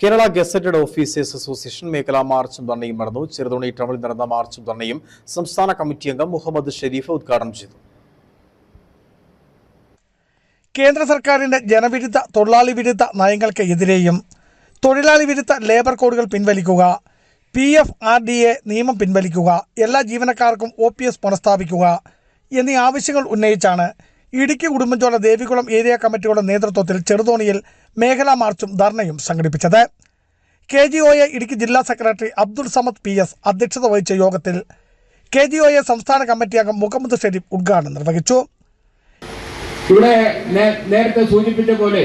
Kerala gazetted officers association മേഖലാ മാർച്ചും ധർണയും നടന്നു. ചെറുതോണി ടൗണിൽ നടന്ന മാർച്ചും ധർണയും സംസ്ഥാന കമ്മിറ്റി അംഗം മുഹമ്മദ് ഷെരീഫ് ഉദ്ഘാടനം ചെയ്തു. കേന്ദ്ര സർക്കാരിന്റെ ജനവിരുദ്ധ തൊഴിലാളി വിരുദ്ധ നയങ്ങൾക്ക് എതിരെയും തൊഴിലാളി വിരുദ്ധ ലേബർ കോഡുകൾ പിൻവലിക്കുക P F R D A നിയമം പിൻവലിക്കുക എല്ലാ ജീവനക്കാർക്കും ഒ പി എസ് പുനഃസ്ഥാപിക്കുക എന്നീ ആവശ്യങ്ങൾ ഉന്നയിച്ചാണ് ഇടുക്കി ഉടുമ്പൻചോല ദേവികുളം ഏരിയ കമ്മിറ്റിയുടെ നേതൃത്വത്തിൽ ചെറുതോണിയിൽ മേഖലാ മാർച്ചും ധർണയും സംഘടിപ്പിച്ചത്. K G O A Idukki ജില്ലാ secretary Abdul Samad P S അധ്യക്ഷത വഹിച്ച യോഗത്തിൽ കെ ജി ഒ എ സംസ്ഥാന കമ്മിറ്റി അംഗം മുഹമ്മദ് ഷെരീഫ് ഉദ്ഘാടനം നിർവഹിച്ചു. ഇവിടെ നേരത്തെ സൂചിപ്പിച്ച പോലെ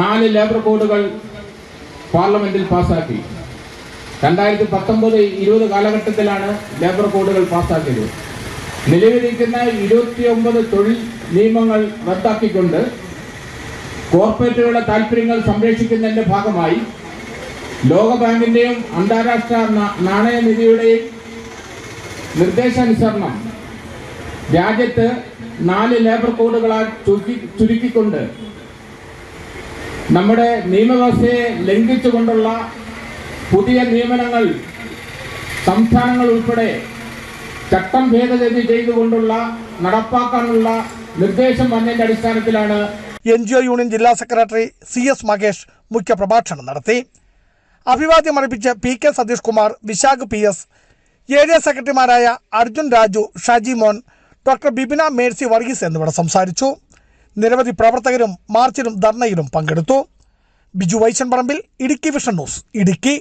നാല് ലേബർ കോഡുകൾ പാർലമെന്റിൽ പാസാക്കി രണ്ടായിരത്തി പത്തൊമ്പത് ഇരുപത് കാലഘട്ടത്തിലാണ് ലേബർ കോഡുകൾ പാസാക്കിയത് നിലവിലിരിക്കുന്ന ഇരുപത്തിയൊമ്പത് തൊഴിൽ നിയമങ്ങൾ റദ്ദാക്കിക്കൊണ്ട് കോർപ്പറേറ്റുകളുടെ താല്പര്യങ്ങൾ സംരക്ഷിക്കുന്നതിന്റെ ഭാഗമായി ലോകബാങ്കിന്റെയും അന്താരാഷ്ട്ര നാണയനിധിയുടെയും നിർദ്ദേശാനുസരണം രാജ്യത്ത് നാല് ലേബർ കോഡുകളാൽ ചുരുക്കി ചുരുക്കിക്കൊണ്ട് നമ്മുടെ നിയമവ്യവസ്ഥയെ ലംഘിച്ചുകൊണ്ടുള്ള പുതിയ നിയമനങ്ങൾ സംസ്ഥാനങ്ങൾ ഉൾപ്പെടെ ചട്ടം ഭേദഗതി ചെയ്തുകൊണ്ടുള്ള നടപ്പാക്കാനുള്ള നിർദ്ദേശം വന്നതിന്റെ അടിസ്ഥാനത്തിലാണ് എൻ ജി ഒ യൂണിയൻ ജില്ലാ സെക്രട്ടറി സി എസ് മകേഷ് മുഖ്യപ്രഭാഷണം നടത്തി. അഭിവാദ്യം അർപ്പിച്ച് P K Satheesh Kumar Vishakh P S area സെക്രട്ടറിമാരായ അർജുൻ രാജു ഷാജി മോൻ ഡോക്ടർ ബിബിന മേഴ്സി വർഗീസ് എന്നിവർ സംസാരിച്ചു. നിരവധി പ്രവർത്തകരും മാർച്ചിലും ധർണയിലും പങ്കെടുത്തു. Biju Vaishan Parambil Idukki vision news Idukki.